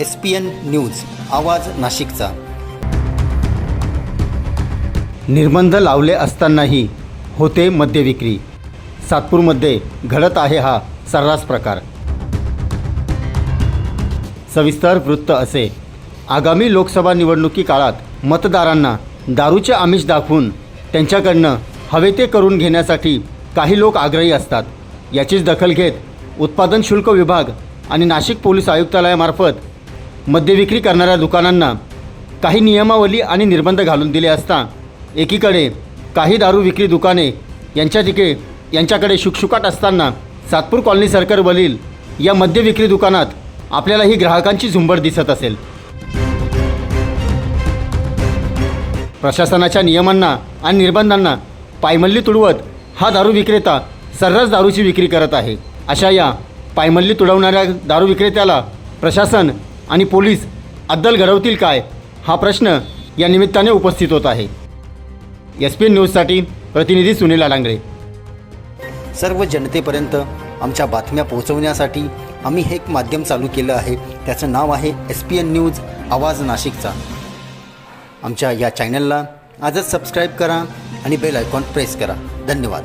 S P N news आवाज नाशिकचा. निर्बंध लावले असतानाही होते मद्य विक्री. सातपूरमध्ये घडत आहे हा सर्रास प्रकार. सविस्तर वृत्त असे. आगामी लोकसभा निवडणुकी काळात मतदारांना दारूचे आमिष दाखवून त्यांच्याकडनं हवे ते करून घेण्यासाठी काही लोक आग्रही असतात. याचीच दखल घेत उत्पादन शुल्क विभाग आणि नाशिक पोलीस आयुक्तालयामार्फत मद्यविक्री करणाऱ्या दुकानांना काही नियमावली आणि निर्बंध घालून दिले असता एकीकडे काही दारू विक्री दुकाने यांच्या तिके यांच्याकडे शुकशुकाट असताना सातपूर कॉलनी सर्कलवरील या मद्य विक्री दुकानात आपल्याला ही ग्राहकांची झुंबड दिसत असेल. प्रशासनाच्या नियमांना आणि निर्बंधांना पायमल्ली तुडवत हा दारू विक्रेता सर्रास दारूची विक्री करत आहे. अशा या पायमल्ली तुडवणाऱ्या दारू विक्रेत्याला प्रशासन आणि पोलीस अद्दल घडवतील काय हा प्रश्न या निमित्ताने उपस्थित होत आहे. एस पी एन न्यूजसाठी प्रतिनिधी सुनील अलांगरे सर्व जनतेपर्यंत आमच्या बातम्या पोहोचवण्यासाठी आम्ही हे एक माध्यम चालू केलं आहे. त्याचं नाव आहे एस पी एन न्यूज आवाज नाशिकचा. आमच्या या चॅनलला आजच सबस्क्राईब करा आणि बेल आयकॉन प्रेस करा. धन्यवाद.